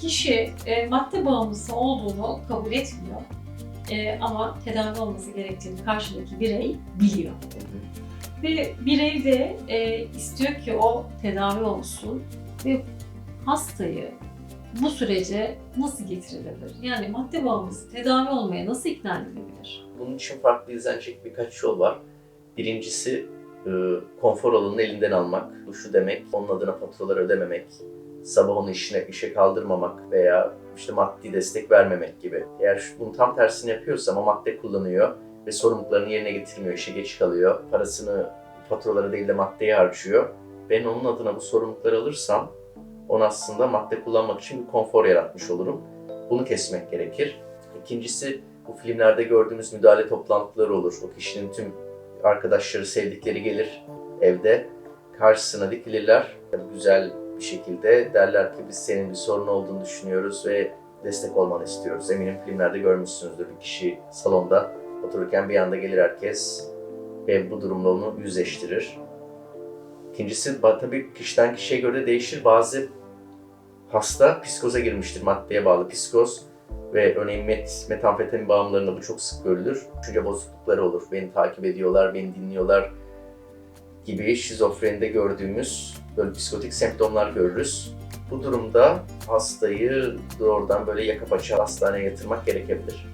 kişi e, madde bağımlısı olduğunu kabul etmiyor. E, ama tedavi olması gerektiğini karşıdaki birey biliyor. Ve birey de e, istiyor ki o tedavi olsun ve hastayı bu sürece nasıl getirilebilir? Yani madde bağımlısı tedavi olmaya nasıl ikna edilebilir? Bunun için farklı izlenecek birkaç yol var. Birincisi e, konfor alanını elinden almak. Bu şu demek, onun adına faturaları ödememek, sabah onu işine, işe kaldırmamak veya işte maddi destek vermemek gibi. Eğer bunun tam tersini yapıyorsa ama madde kullanıyor ve sorumluluklarını yerine getirmiyor, işe geç kalıyor, parasını faturaları değil de maddeye harcıyor. Ben onun adına bu sorumlulukları alırsam onu aslında madde kullanmak için bir konfor yaratmış olurum. Bunu kesmek gerekir. İkincisi bu filmlerde gördüğümüz müdahale toplantıları olur. O kişinin tüm arkadaşları, sevdikleri gelir evde. Karşısına dikilirler. Güzel bir şekilde derler ki biz senin bir sorun olduğunu düşünüyoruz ve destek olmanı istiyoruz. Eminim filmlerde görmüşsünüzdür bir kişi salonda otururken bir anda gelir herkes ve bu durumla onu yüzleştirir. İkincisi tabii kişiden kişiye göre de değişir. Bazı hasta psikoza girmiştir maddeye bağlı psikoz ve örneğin met, metamfetamin bağımlılarında bu çok sık görülür. Düşünce bozuklukları olur. Beni takip ediyorlar, beni dinliyorlar gibi şizofrenide gördüğümüz böyle psikotik semptomlar görürüz. Bu durumda hastayı doğrudan böyle yaka paça hastaneye yatırmak gerekebilir.